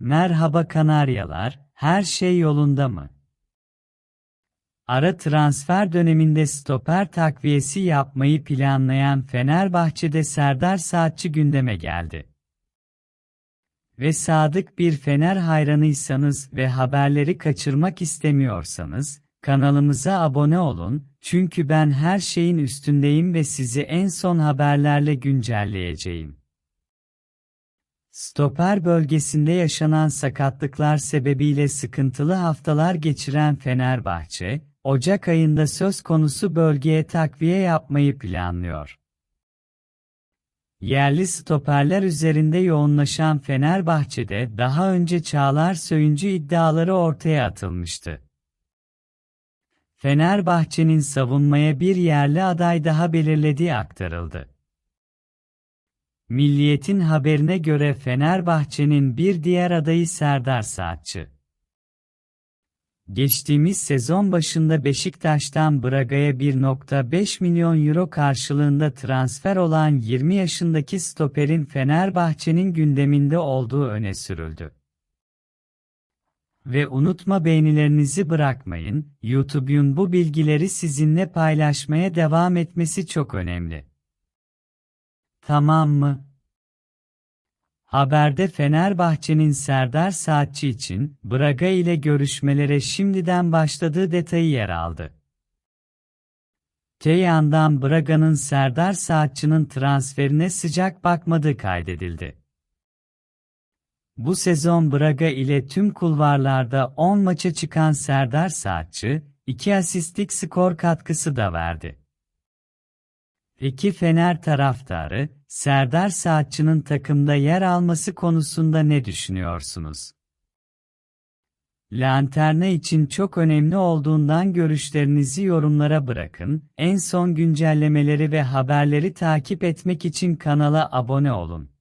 Merhaba Kanaryalar, her şey yolunda mı? Ara transfer döneminde stoper takviyesi yapmayı planlayan Fenerbahçe'de Serdar Saatçı gündeme geldi. Ve sadık bir Fener hayranıysanız ve haberleri kaçırmak istemiyorsanız, kanalımıza abone olun, çünkü ben her şeyin üstündeyim ve sizi en son haberlerle güncelleyeceğim. Stoper bölgesinde yaşanan sakatlıklar sebebiyle sıkıntılı haftalar geçiren Fenerbahçe, Ocak ayında söz konusu bölgeye takviye yapmayı planlıyor. Yerli stoperler üzerinde yoğunlaşan Fenerbahçe'de daha önce Çağlar Söyüncü iddiaları ortaya atılmıştı. Fenerbahçe'nin savunmaya bir yerli aday daha belirlediği aktarıldı. Milliyet'in haberine göre Fenerbahçe'nin bir diğer adayı Serdar Saatçı. Geçtiğimiz sezon başında Beşiktaş'tan Braga'ya 1.5 milyon euro karşılığında transfer olan 20 yaşındaki stoperin Fenerbahçe'nin gündeminde olduğu öne sürüldü. Ve unutma beğenilerinizi bırakmayın, YouTube'un bu bilgileri sizinle paylaşmaya devam etmesi çok önemli. Tamam mı? Haberde Fenerbahçe'nin Serdar Saatçi için Braga ile görüşmelere şimdiden başladığı detayı yer aldı. Te yandan Braga'nın Serdar Saatçı'nın transferine sıcak bakmadığı kaydedildi. Bu sezon Braga ile tüm kulvarlarda 10 maça çıkan Serdar Saatçı, 2 asistlik skor katkısı da verdi. Peki Fener taraftarı, Serdar Saatçı'nın takımda yer alması konusunda ne düşünüyorsunuz? Lanterna için çok önemli olduğundan görüşlerinizi yorumlara bırakın. En son güncellemeleri ve haberleri takip etmek için kanala abone olun.